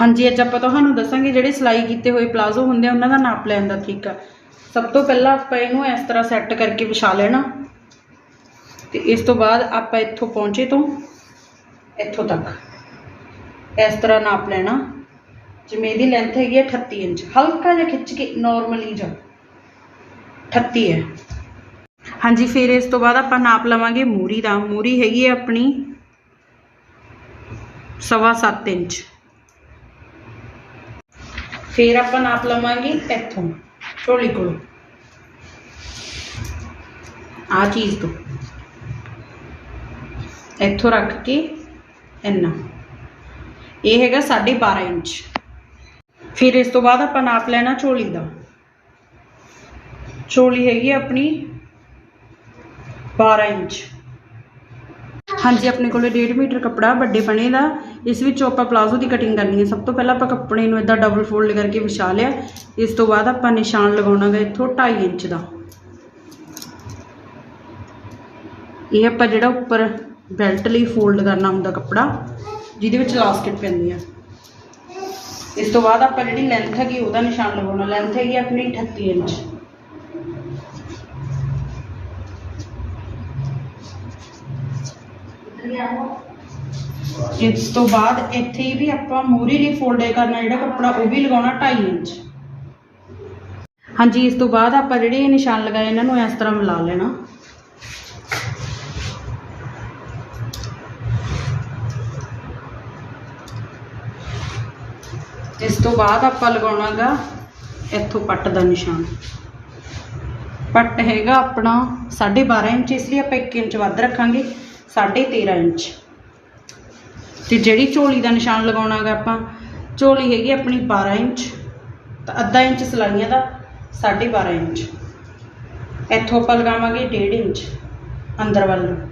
ਹਾਂਜੀ, ਅੱਜ ਆਪਾਂ ਤੁਹਾਨੂੰ ਦੱਸਾਂਗੇ ਜਿਹੜੇ ਸਿਲਾਈ ਕੀਤੇ ਹੋਏ ਪਲਾਜ਼ੋ ਹੁੰਦੇ ਆ, ਉਹਨਾਂ ਦਾ ਨਾਪ ਲੈਣ ਦਾ ਤਰੀਕਾ। ਸਭ ਤੋਂ ਪਹਿਲਾਂ ਆਪਾਂ ਇਹਨੂੰ ਇਸ ਤਰ੍ਹਾਂ ਸੈੱਟ ਕਰਕੇ ਵਿਛਾ ਲੈਣਾ। ਤੇ ਇਸ ਤੋਂ ਬਾਅਦ ਆਪਾਂ ਇੱਥੋਂ ਪਹੁੰਚੇ ਤੋਂ ਇੱਥੋਂ ਤੱਕ। ਇਸ ਤਰ੍ਹਾਂ ਨਾਪ ਲੈਣਾ। ਜਿਵੇਂ ਇਹਦੀ ਲੈਂਥ ਹੈਗੀ ਹੈ 38 ਇੰਚ। ਹਲਕਾ ਜਿਹਾ ਖਿੱਚ ਕੇ ਨਾਰਮਲੀ ਜਾ। 38 ਹੈ। ਹਾਂਜੀ, ਫਿਰ ਇਸ ਤੋਂ ਬਾਅਦ ਆਪਾਂ ਨਾਪ ਲਵਾਂਗੇ ਮੂਰੀ ਦਾ। ਮੂਰੀ ਹੈਗੀ ਹੈ ਆਪਣੀ ਸਵਾ ਸੱਤ ਇੰਚ। ਫਿਰ ਆਪਾਂ ਨਾਪ ਲਵਾਂਗੇ ਇੱਥੋਂ ਝੋਲੀ ਕੋਲੋਂ ਆ ਚੀਜ਼ ਤੋਂ ਇੱਥੋਂ ਰੱਖ ਕੇ ਇੰਨਾ ਇਹ ਹੈਗਾ 12.5 ਇੰਚ ਫਿਰ ਇਸ ਤੋਂ ਬਾਅਦ ਆਪਾਂ ਨਾਪ ਲੈਣਾ ਝੋਲੀ ਦਾ ਝੋਲੀ ਹੈਗੀ ਆ ਆਪਣੀ 12 ਇੰਚ ਹਾਂਜੀ, ਆਪਣੇ ਕੋਲੇ 1.5 ਮੀਟਰ ਕੱਪੜਾ, ਵੱਡੇ ਬਣੇ ਦਾ। ਇਸ ਵਿੱਚੋਂ ਆਪਾਂ ਪਲਾਜ਼ੋ ਦੀ ਕਟਿੰਗ ਕਰਨੀ ਹੈ। ਸਭ ਤੋਂ ਪਹਿਲਾਂ ਆਪਾਂ ਕੱਪੜੇ ਨੂੰ ਇਦਾਂ ਡਬਲ ਫੋਲਡ ਕਰਕੇ ਵਿਛਾ ਲਿਆ। ਇਸ ਤੋਂ ਬਾਅਦ ਆਪਾਂ ਨਿਸ਼ਾਨ ਲਗਾਉਣਾ ਗਾ ਇੱਥੋਂ 2.5 ਇੰਚ ਦਾ। ਇਹ ਆਪਾਂ ਜਿਹੜਾ ਉੱਪਰ ਬੈਲਟ ਲਈ ਫੋਲਡ ਕਰਨਾ ਹੁੰਦਾ ਕੱਪੜਾ, ਜਿਹਦੇ ਵਿੱਚ ਲਾਸਟਿਕ ਪੈਂਦੀ ਆ। ਇਸ ਤੋਂ ਬਾਅਦ ਆਪਾਂ ਜਿਹੜੀ ਲੈਂਥ ਹੈਗੀ, ਉਹਦਾ ਨਿਸ਼ਾਨ ਲਗਾਉਣਾ। ਲੈਂਥ ਹੈਗੀ ਆਪਣੀ 38 ਇੰਚ। ਇਸ ਤੋਂ ਬਾਅਦ ਇੱਥੇ ਵੀ ਆਪਾਂ ਮੂਰੀ ਲਈ ਫੋਲਡ ਕਰਨਾ, ਜਿਹੜਾ ਕੱਪੜਾ ਉਹ ਵੀ ਲਗਾਉਣਾ 2.5 ਇੰਚ। ਹਾਂਜੀ, ਇਸ ਤੋਂ ਬਾਅਦ ਆਪਾਂ ਜਿਹੜੇ ਨਿਸ਼ਾਨ ਲਗਾਏ, ਇਹਨਾਂ ਨੂੰ ਇਸ ਤਰ੍ਹਾਂ ਮਿਲਾ ਲੈਣਾ। ਇਸ ਤੋਂ ਬਾਅਦ ਆਪਾਂ ਲਗਾਉਣਾਗਾ ਇੱਥੋਂ ਪੱਟ ਦਾ ਨਿਸ਼ਾਨ। ਪੱਟ ਹੈਗਾ ਆਪਣਾ 12.5 ਇੰਚ, ਇਸ ਲਈ ਆਪਾਂ 1 ਇੰਚ ਵੱਧ ਰੱਖਾਂਗੇ। 13.5 ਇੰਚ। ਤੇ ਜਿਹੜੀ ਝੋਲੀ ਦਾ ਨਿਸ਼ਾਨ ਲਗਾਉਣਾਗਾ ਆਪਾਂ, ਝੋਲੀ ਹੈਗੀ ਆਪਣੀ 12 ਇੰਚ, ਤਾਂ ਅੱਧਾ ਇੰਚ ਸਲਾਈਆਂ ਦਾ 12.5 ਇੰਚ। ਇੱਥੋਂ ਆਪਾਂ ਲਗਾਵਾਂਗੇ 1.5 ਇੰਚ ਅੰਦਰ ਵੱਲ ਨੂੰ।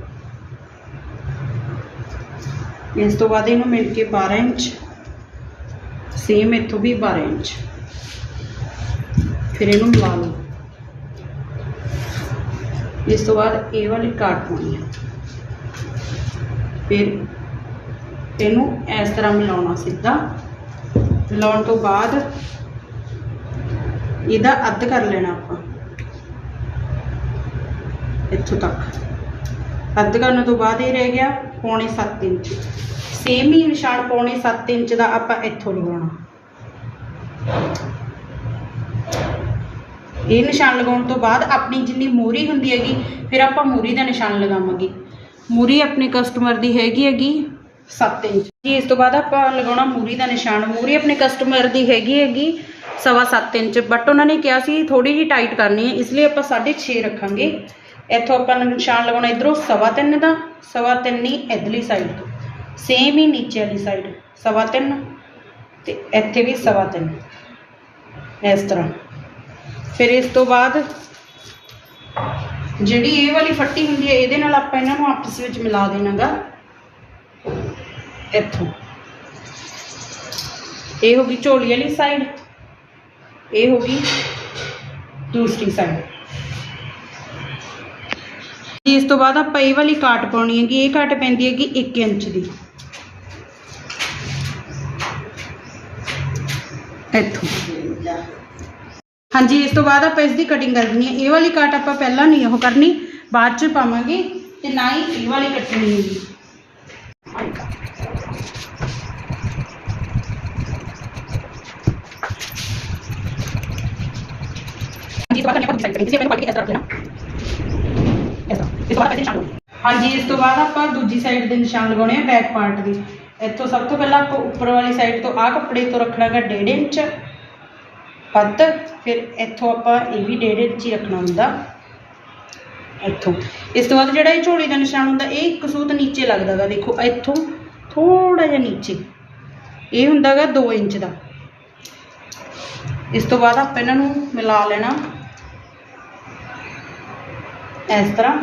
ਇਸ ਤੋਂ ਬਾਅਦ ਇਹਨੂੰ ਮਿਲ ਕੇ 12 ਇੰਚ ਸੇਮ ਇੱਥੋਂ ਵੀ 12 ਇੰਚ। ਫਿਰ ਇਹਨੂੰ ਮਿਲਾ ਲਓ। ਇਸ ਤੋਂ ਬਾਅਦ ਇਹ ਵਾਲੀ ਕਾਟ ਪਾਉਣੀ ਹੈ। ਫਿਰ ਇਹਨੂੰ ਇਸ ਤਰ੍ਹਾਂ ਮਿਲਾਉਣਾ ਸਿੱਧਾ। ਮਿਲਾਉਣ ਤੋਂ ਬਾਅਦ ਇਹਦਾ ਅੱਧ ਕਰ ਲੈਣਾ ਆਪਾਂ। ਇੱਥੋਂ ਤੱਕ। ਅੱਧ ਕਰਨ ਤੋਂ ਬਾਅਦ ਇਹ ਰਹਿ ਗਿਆ ਪੌਣੇ 7 ਇੰਚ। ਸੇਮ ਹੀ ਨਿਸ਼ਾਨ ਪੌਣੇ 7 ਇੰਚ ਦਾ ਆਪਾਂ ਇੱਥੋਂ ਲਗਾਉਣਾ। ਇਹ ਨਿਸ਼ਾਨ ਲਗਾਉਣ ਤੋਂ ਬਾਅਦ ਆਪਣੀ ਜਿੰਨੀ ਮੂਰੀ ਹੁੰਦੀ ਹੈਗੀ, ਫਿਰ ਆਪਾਂ ਮੂਰੀ ਦਾ ਨਿਸ਼ਾਨ ਲਗਾਵਾਂਗੇ। ਮੂਰੀ ਆਪਣੇ ਕਸਟਮਰ ਦੀ ਹੈਗੀ ਹੈਗੀ? 7 ਇੰਚ। ਜੀ ਇਸ ਤੋਂ ਬਾਅਦ ਆਪਾਂ ਲਗਾਉਣਾ ਮੂਰੀ ਦਾ ਨਿਸ਼ਾਨ। ਮੂਰੀ ਆਪਣੇ ਕਸਟਮਰ ਦੀ ਹੈਗੀ ਹੈਗੀ ਸਵਾ 7 ਇੰਚ। ਬਟ ਉਹਨਾਂ ਨੇ ਕਿਹਾ ਸੀ ਥੋੜੀ ਜਿਹੀ ਟਾਈਟ ਕਰਨੀ ਹੈ ਇਸ ਲਈ ਆਪਾਂ 6.5 ਰੱਖਾਂਗੇ। ਇੱਥੋਂ ਆਪਾਂ ਨਿਸ਼ਾਨ ਲਗਾਉਣਾ ਇਧਰੋਂ ਸਵਾ 3 ਦਾ ਸਵਾ 3 ਹੀ ਇਧਰਲੀ ਸਾਈਡ ਤੋਂ। ਸੇਮ ਹੀ ਨੀਚੇ ਵਾਲੀ ਸਾਈਡ ਸਵਾ 3 ਤੇ ਇੱਥੇ ਵੀ ਸਵਾ 3 ਇਸ ਤਰ੍ਹਾਂ। ਫਿਰ ਇਸ ਤੋਂ ਬਾਅਦ ਜਿਹੜੀ ਇਹ ਵਾਲੀ ਫੱਟੀ ਹੁੰਦੀ ਹੈ, ਇਹਦੇ ਨਾਲ ਆਪਾਂ ਇਹਨਾਂ ਨੂੰ ਆਪਸ ਵਿੱਚ ਮਿਲਾ ਦੇਣਾਗਾ। ਇੱਥੋਂ। ਇਹ ਹੋ ਗਈ ਝੋਲੀ ਵਾਲੀ ਸਾਈਡ ਇਹ ਹੋ ਗਈ ਦੂਸਰੀ ਸਾਈਡ ਇਸ ਤੋਂ ਬਾਅਦ ਆਪਾਂ ਇਹ ਵਾਲੀ ਕਾਟ ਪਾਉਣੀ ਹੈਗੀ। ਇਹ ਕਾਟ ਪੈਂਦੀ ਹੈਗੀ 1 ਇੰਚ ਦੀ। ਇੱਥੋਂ। ਹਾਂਜੀ ਇਸ ਤੋਂ ਬਾਅਦ ਆਪਾਂ ਇਸ ਦੀ ਕਟਿੰਗ ਕਰਨੀ ਹੈ ਇਹ ਵਾਲੀ ਕਾਟ ਆਪਾਂ ਪਹਿਲਾਂ ਨਹੀਂ ਉਹ ਕਰਨੀ ਬਾਅਦ ਚ ਪਾਵਾਂਗੇ ਤੇ ਨਾ ਹੀ ਇਹ ਵਾਲੀ ਕੱਟਣੀ ਹੈਗੀ ਹਾਂਜੀ ਇਸ ਤੋਂ ਬਾਅਦ ਆਪਾਂ ਦੂਜੀ ਸਾਈਡ ਦੇ ਨਿਸ਼ਾਨ ਲਗਾਉਣੇ ਆ ਬੈਕ ਪਾਰਟ ਦੇ। ਇੱਥੋਂ ਸਭ ਤੋਂ ਪਹਿਲਾਂ ਆਪਾਂ ਉੱਪਰ ਵਾਲੀ ਸਾਈਡ ਤੋਂ ਆਹ ਕੱਪੜੇ ਤੋਂ ਰੱਖਣਾਗਾ 1.5 ਇੰਚ। ਵੱਧ ਫਿਰ ਇੱਥੋਂ ਆਪਾਂ ਇਹ ਵੀ ਡੇਢ ਇੰਚ ਹੀ ਰੱਖਣਾ ਹੁੰਦਾ। ਇੱਥੋਂ। ਇਸ ਤੋਂ ਬਾਅਦ ਜਿਹੜਾ ਇਹ ਝੋਲੀ ਦਾ ਨਿਸ਼ਾਨ ਹੁੰਦਾ, ਇਹ ਇੱਕ ਸੂਤ ਨੀਚੇ ਲੱਗਦਾਗਾ ਦੇਖੋ, ਇੱਥੋਂ ਥੋੜਾ ਜਿਹਾ ਨੀਚੇ। ਇਹ ਹੁੰਦਾਗਾ 2 ਇੰਚ ਦਾ। ਇਸ ਤੋਂ ਬਾਅਦ ਆਪਾਂ ਇਹਨਾਂ ਨੂੰ ਮਿਲਾ ਲੈਣਾ ਇਸ ਤਰ੍ਹਾਂ।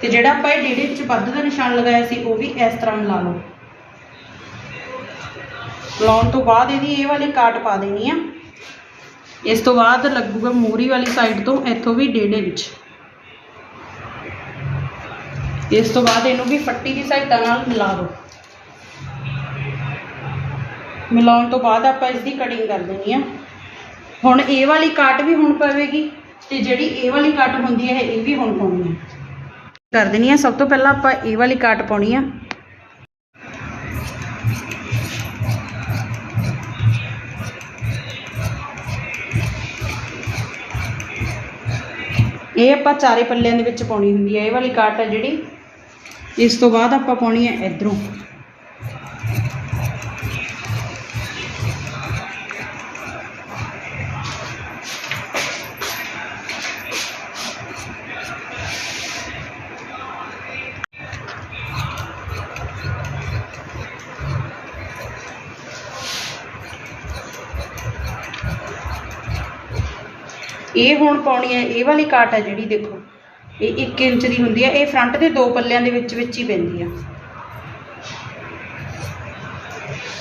ਤੇ ਜਿਹੜਾ ਆਪਾਂ ਇਹ ਡੇਢ ਇੰਚ ਵੱਧ ਦਾ ਨਿਸ਼ਾਨ ਲਗਾਇਆ ਸੀ, ਉਹ ਵੀ ਇਸ ਤਰ੍ਹਾਂ ਮਿਲਾ ਲਓ। ਲਾਉਣ ਤੋਂ ਬਾਅਦ ਇਹਦੀ ਇਹ ਵਾਲੀ ਕਾਟ ਪਾ ਦੇਣੀ ਆ। ਇਸ ਤੋਂ ਬਾਅਦ ਲੱਗੂਗਾ ਮੂਰੀ ਵਾਲੀ ਸਾਈਡ ਤੋਂ ਇੱਥੋਂ ਵੀ 1.5 ਇੰਚ ਇਸ ਤੋਂ ਬਾਅਦ ਇਹਨੂੰ ਵੀ ਫੱਟੀ ਦੀ ਸਹਾਇਤਾ ਨਾਲ ਮਿਲਾ ਦਿਓ ਮਿਲਾਉਣ ਤੋਂ ਬਾਅਦ ਆਪਾਂ ਇਸ ਦੀ ਕਟਿੰਗ ਕਰ ਦੇਣੀ ਆ। ਹੁਣ ਇਹ ਵਾਲੀ ਕਾਟ ਵੀ ਹੁਣ ਪਵੇਗੀ ਤੇ ਜਿਹੜੀ ਇਹ ਵਾਲੀ ਕਾਟ ਹੁੰਦੀ ਹੈ, ਇਹ ਵੀ ਹੁਣ ਪਾਉਣੀ ਹੈ ਕਰ ਦੇਣੀ ਆ। ਸਭ ਤੋਂ ਪਹਿਲਾਂ ਆਪਾਂ ਇਹ ਵਾਲੀ ਕਾਟ ਪਾਉਣੀ ਆ। ਇਹ ਆਪਾਂ ਚਾਰੇ ਪੱਲਿਆਂ ਦੇ ਵਿੱਚ ਪਾਉਣੀ ਹੁੰਦੀ ਹੈ, ਇਹ ਵਾਲੀ ਕਾਟ ਹੈ ਜਿਹੜੀ। ਇਸ ਤੋਂ ਬਾਅਦ ਆਪਾਂ ਪਾਉਣੀ ਹੈ ਇਧਰੋਂ। ਇਹ ਹੁਣ ਪਾਉਣੀ ਹੈ, ਇਹ ਵਾਲੀ ਕਾਟ ਹੈ ਜਿਹੜੀ ਦੇਖੋ। ਇਹ 1 ਇੰਚ ਦੀ ਹੁੰਦੀ ਹੈ, ਇਹ ਫਰੰਟ ਦੇ ਦੋ ਪੱਲਿਆਂ ਦੇ ਵਿੱਚ ਵਿੱਚ ਹੀ ਪੈਂਦੀ ਆ।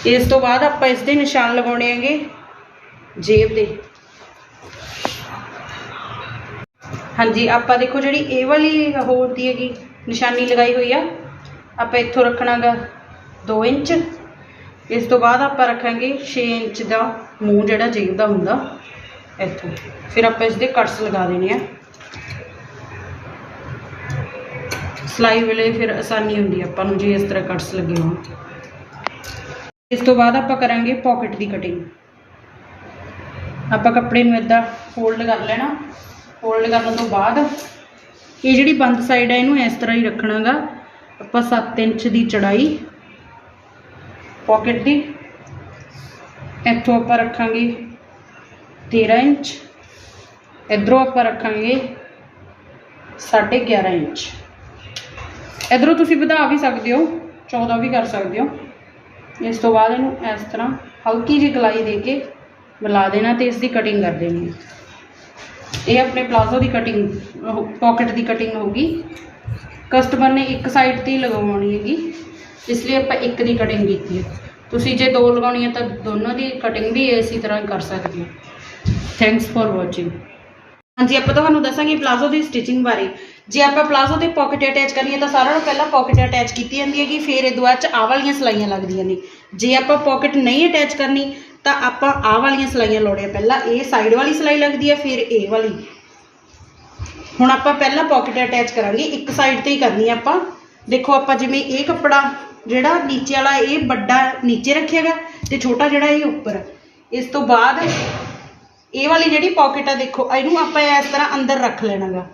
ਇਸ ਤੋਂ ਬਾਅਦ ਆਪਾਂ ਇਸ ਦੇ ਨਿਸ਼ਾਨ ਲਗਾਉਣੇ ਹੈਗੇ, ਜੇਬ ਦੇ। ਹਾਂਜੀ, ਆਪਾਂ ਦੇਖੋ ਜਿਹੜੀ ਇਹ ਵਾਲੀ ਹੋਰ ਦੀ ਹੈਗੀ, ਨਿਸ਼ਾਨੀ ਲਗਾਈ ਹੋਈ ਆ, ਆਪਾਂ ਇੱਥੋਂ ਰੱਖਣਾਗਾ 2 ਇੰਚ। ਇਸ ਤੋਂ ਬਾਅਦ ਆਪਾਂ ਰੱਖਾਂਗੇ 6 ਇੰਚ ਦਾ ਮੂੰਹ ਜਿਹੜਾ ਜੇਬ ਦਾ ਹੁੰਦਾ। ਇੱਥੋਂ। ਫਿਰ ਆਪਾਂ ਇਸ ਦੇ ਕਟਸ ਲਗਾ ਦੇਣੇ ਆ। ਸਲਾਈ ਵੇਲੇ ਫਿਰ ਆਸਾਨੀ ਹੁੰਦੀ ਆਪਾਂ ਨੂੰ ਜੇ ਇਸ ਤਰ੍ਹਾਂ ਕਟਸ ਲੱਗੇ ਹੋਣ। ਇਸ ਤੋਂ ਬਾਅਦ ਆਪਾਂ ਕਰਾਂਗੇ ਪਾਕਟ ਦੀ ਕਟਿੰਗ ਆਪਾਂ ਕੱਪੜੇ ਨੂੰ ਇਦਾਂ ਫੋਲਡ ਕਰ ਲੈਣਾ। ਫੋਲਡ ਕਰਨ ਤੋਂ ਬਾਅਦ ਇਹ ਜਿਹੜੀ ਬੰਦ ਸਾਈਡ ਹੈ ਇਹਨੂੰ ਇਸ ਤਰ੍ਹਾਂ ਹੀ ਰੱਖਣਾਗਾ। ਆਪਾਂ 7 ਇੰਚ ਦੀ ਚੜਾਈ ਪਾਕਟ ਦੀ। ਇੱਥੋਂ ਆਪਾਂ ਰੱਖਾਂਗੇ 13 ਇੰਚ, ਇਧਰੋਂ ਆਪਾਂ ਰੱਖਾਂਗੇ 11.5 ਇੰਚ। ਇਧਰੋਂ ਤੁਸੀਂ ਵਧਾ ਵੀ ਸਕਦੇ ਹੋ 14 ਵੀ ਕਰ ਸਕਦੇ ਹੋ। ਇਸ ਤੋਂ ਬਾਅਦ ਇਹਨੂੰ ਇਸ ਤਰ੍ਹਾਂ ਹਲਕੀ ਜਿਹੀ ਗਲਾਈ ਦੇ ਕੇ ਮਿਲਾ ਦੇਣਾ ਤੇ ਇਸ ਦੀ ਕਟਿੰਗ ਕਰ ਦੇਣੀ ਹੈ। ਇਹ ਆਪਣੇ ਪਲਾਜ਼ੋ ਦੀ ਕਟਿੰਗ ਪਾਕਟ ਦੀ ਕਟਿੰਗ ਹੋਗੀ ਕਸਟਮਰ ਨੇ ਇੱਕ ਸਾਈਡ ਤੇ ਹੀ ਲਗਵਾਉਣੀ ਹੈਗੀ, ਇਸ ਲਈ ਆਪਾਂ ਇੱਕ ਦੀ ਕਟਿੰਗ ਕੀਤੀ ਹੈ। ਤੁਸੀਂ ਜੇ ਦੋ ਲਗਾਉਣੀ ਹੈ ਤਾਂ ਦੋਨੋਂ ਦੀ ਕਟਿੰਗ ਵੀ ਇਸੇ ਤਰ੍ਹਾਂ ਕਰ ਸਕਦੇ ਹੋ। ਥੈਂਕਸ ਫॉर ਵਾਚਿੰਗ ਹਾਂਜੀ, ਆਪਾਂ ਤੁਹਾਨੂੰ ਦੱਸਾਂਗੇ ਪਲਾਜ਼ੋ ਦੀ ਸਟਿਚਿੰਗ ਬਾਰੇ। ਜੇ ਆਪਾਂ ਪਲਾਜ਼ੋ ਤੇ ਪਾਕਟ ਅਟੈਚ ਕਰਨੀ ਹੈ ਤਾਂ ਸਾਰਿਆਂ ਨੂੰ ਪਹਿਲਾਂ ਪਾਕਟ ਅਟੈਚ ਕੀਤੀ ਜਾਂਦੀ ਹੈਗੀ, ਫਿਰ ਇਹ ਬਾਅਦ ਚ ਵਾਲੀਆਂ ਸਲਾਈਆਂ ਲੱਗਦੀਆਂ ਨੇ। ਜੇ ਆਪਾਂ ਪਾਕਟ ਨਹੀਂ ਅਟੈਚ ਕਰਨੀ, ਤਾਂ ਆਪਾਂ ਆਹ ਵਾਲੀਆਂ ਸਲਾਈਆਂ ਲਾਉਣੇ ਪਹਿਲਾਂ। ਇਹ ਸਾਈਡ ਵਾਲੀ ਸਲਾਈ ਲੱਗਦੀ ਹੈ, ਫਿਰ ਇਹ ਵਾਲੀ। ਹੁਣ ਆਪਾਂ ਪਹਿਲਾਂ ਪਾਕਟ ਅਟੈਚ ਕਰਾਂਗੇ, ਇੱਕ ਸਾਈਡ ਤੇ ਹੀ ਕਰਨੀ ਆਪਾਂ। ਦੇਖੋ, ਆਪਾਂ ਜਿਵੇਂ ਇਹ ਕੱਪੜਾ ਜਿਹੜਾ ਨੀਚੇ ਵਾਲਾ, ਇਹ ਵੱਡਾ ਨੀਚੇ ਰੱਖਿਆਗਾ ਤੇ ਛੋਟਾ ਜਿਹੜਾ ਇਹ ਉੱਪਰ। ਇਸ ਤੋਂ ਬਾਅਦ ਇਹ ਵਾਲੀ ਜਿਹੜੀ ਪਾਕਟ ਆ ਦੇਖੋ, ਇਹਨੂੰ ਆਪਾਂ ਇਸ ਤਰ੍ਹਾਂ ਅੰਦਰ ਰੱਖ ਲੈਣਾਗਾ।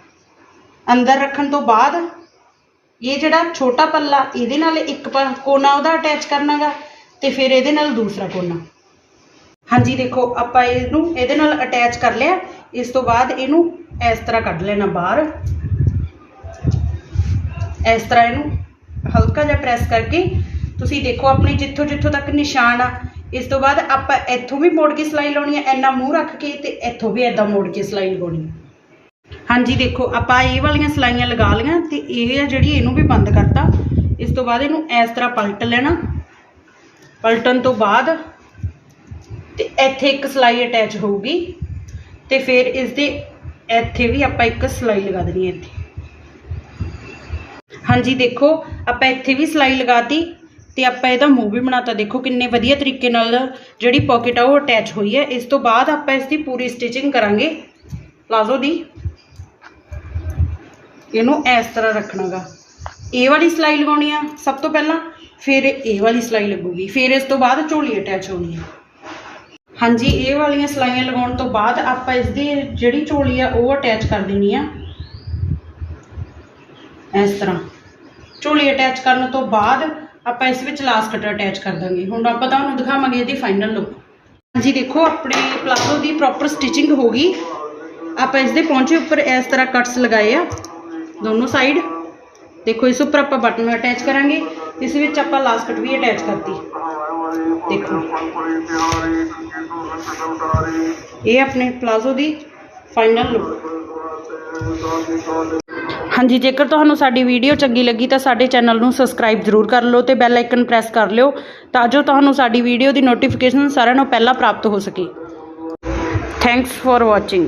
ਅੰਦਰ ਰੱਖਣ ਤੋਂ ਬਾਅਦ ਇਹ ਜਿਹੜਾ ਛੋਟਾ ਪੱਲਾ, ਇਹਦੇ ਨਾਲ ਇੱਕ ਕੋਨਾ ਉਹਦਾ ਅਟੈਚ ਕਰਨਾਗਾ ਤੇ ਫਿਰ ਇਹਦੇ ਨਾਲ ਦੂਸਰਾ ਕੋਨਾ। ਹਾਂਜੀ, ਦੇਖੋ, ਆਪਾਂ ਇਹਨੂੰ ਇਹਦੇ ਨਾਲ ਅਟੈਚ ਕਰ ਲਿਆ। ਇਸ ਤੋਂ ਬਾਅਦ ਇਹਨੂੰ ਇਸ ਤਰ੍ਹਾਂ ਕੱਢ ਲੈਣਾ ਬਾਹਰ। ਇਸ ਤਰ੍ਹਾਂ ਇਹਨੂੰ ਹਲਕਾ ਜਿਹਾ ਪ੍ਰੈਸ ਕਰਕੇ ਤੁਸੀਂ ਦੇਖੋ ਆਪਣੇ ਜਿੱਥੋਂ ਜਿੱਥੋਂ ਤੱਕ ਨਿਸ਼ਾਨ ਆ ਇਸ ਤੋਂ ਬਾਅਦ ਆਪਾਂ ਇੱਥੋਂ ਵੀ ਮੋੜ ਕੇ ਸਲਾਈ ਲਾਉਣੀ ਹੈ ਐਨਾ ਮੂੰਹ ਰੱਖ ਕੇ ਤੇ ਇੱਥੋਂ ਵੀ ਐਦਾਂ ਮੋੜ ਕੇ ਸਲਾਈ ਲਗਾਉਣੀ ਹਾਂਜੀ, ਦੇਖੋ, ਆਪਾਂ ਇਹ ਵਾਲੀਆਂ ਸਲਾਈਆਂ ਲਗਾ ਲਈਆਂ ਤੇ ਇਹ ਆ ਜਿਹੜੀ ਇਹਨੂੰ ਵੀ ਬੰਦ ਕਰਤਾ। ਇਸ ਤੋਂ ਬਾਅਦ ਇਹਨੂੰ ਇਸ ਤਰ੍ਹਾਂ ਪਲਟ ਲੈਣਾ। ਪਲਟਣ ਤੋਂ ਬਾਅਦ ਤੇ ਇੱਥੇ ਇੱਕ ਸਲਾਈ ਅਟੈਚ ਹੋਊਗੀ ਤੇ ਫਿਰ ਇਸ ਦੇ ਇੱਥੇ ਵੀ ਆਪਾਂ ਇੱਕ ਸਲਾਈ ਲਗਾ ਦੇਣੀ ਹੈ ਇੱਥੇ। ਹਾਂਜੀ, ਦੇਖੋ, ਆਪਾਂ ਇੱਥੇ ਵੀ ਸਲਾਈ ਲਗਾਤੀ ਤੇ ਆਪਾਂ ਇਹਦਾ ਮੂੰਹ ਵੀ ਬਣਾਤਾ। ਦੇਖੋ ਕਿੰਨੇ ਵਧੀਆ ਤਰੀਕੇ ਨਾਲ ਜਿਹੜੀ ਪਾਕਟ ਆ ਉਹ ਅਟੈਚ ਹੋਈ ਹੈ। ਇਸ ਤੋਂ ਬਾਅਦ ਆਪਾਂ ਇਸ ਦੀ ਪੂਰੀ ਸਟਿਚਿੰਗ ਕਰਾਂਗੇ। ਪਲਾਜ਼ੋ ਦੀ। ਇਹਨੂੰ ਇਸ ਤਰ੍ਹਾਂ ਰੱਖਣਾਗਾ। ਇਹ ਵਾਲੀ ਸਲਾਈ ਲਗਾਉਣੀ ਆ ਸਭ ਤੋਂ ਪਹਿਲਾਂ। ਫਿਰ ਇਹ ਵਾਲੀ ਸਲਾਈ ਲੱਗੂਗੀ। ਫਿਰ ਇਸ ਤੋਂ ਬਾਅਦ ਝੋਲੀ ਅਟੈਚ ਹੋਣੀ ਹੈ ਹਾਂਜੀ ਇਹ ਵਾਲੀਆਂ ਸਲਾਈਆਂ ਲਗਾਉਣ ਤੋਂ ਬਾਅਦ ਆਪਾਂ ਇਸ ਦੀ ਜਿਹੜੀ ਝੋਲੀ ਆ ਉਹ ਅਟੈਚ ਕਰ ਦੇਣੀ ਆ। ਇਸ ਤਰ੍ਹਾਂ। ਝੋਲੀ ਅਟੈਚ ਕਰਨ ਤੋਂ ਬਾਅਦ ਆਪਾਂ ਇਸ ਵਿੱਚ ਲਾਸਟ ਕਟਰ ਅਟੈਚ ਕਰ ਦਾਂਗੇ। ਹੁਣ ਆਪਾਂ ਤੁਹਾਨੂੰ ਦਿਖਾਵਾਂਗੇ ਇਹਦੀ ਫਾਈਨਲ ਲੁੱਕ ਹਾਂਜੀ, ਦੇਖੋ, ਆਪਣੇ ਪਲਾਜ਼ੋ ਦੀ ਪ੍ਰੋਪਰ ਸਟਿਚਿੰਗ ਹੋ ਗਈ। ਆਪਾਂ ਇਸ ਦੇ ਪੌਂਚੇ ਉੱਪਰ ਇਸ ਤਰ੍ਹਾਂ ਕਟਸ ਲਗਾਏ ਆ, ਦੋਨੋਂ ਸਾਈਡ ਦੇਖੋ, ਇਸ ਉੱਪਰ ਆਪਾਂ ਬਟਨ ਅਟੈਚ ਕਰਾਂਗੇ। ਇਸ ਵਿੱਚ ਆਪਾਂ ਲਾਸਟ ਕਟ ਵੀ ਅਟੈਚ ਕਰਤੀ। ਦੇਖੋ। ਇਹ ਆਪਣੇ ਪਲਾਜ਼ੋ ਦੀ ਫਾਈਨਲ ਲੁੱਕ ਹਾਂਜੀ, ਜੇਕਰ ਤੁਹਾਨੂੰ ਸਾਡੀ ਵੀਡੀਓ ਚੰਗੀ ਲੱਗੀ ਤਾਂ ਸਾਡੇ ਚੈਨਲ ਨੂੰ ਸਬਸਕ੍ਰਾਈਬ ਜ਼ਰੂਰ ਕਰ ਲਓ ਤੇ ਬੈਲ ਆਈਕਨ ਪ੍ਰੈਸ ਕਰ ਲਿਓ ਤਾਂ ਜੋ ਤੁਹਾਨੂੰ ਸਾਡੀ ਵੀਡੀਓ ਦੀ ਨੋਟੀਫਿਕੇਸ਼ਨ ਸਾਰਿਆਂ ਨੂੰ ਪਹਿਲਾਂ ਪ੍ਰਾਪਤ ਹੋ ਸਕੇ। Thanks for watching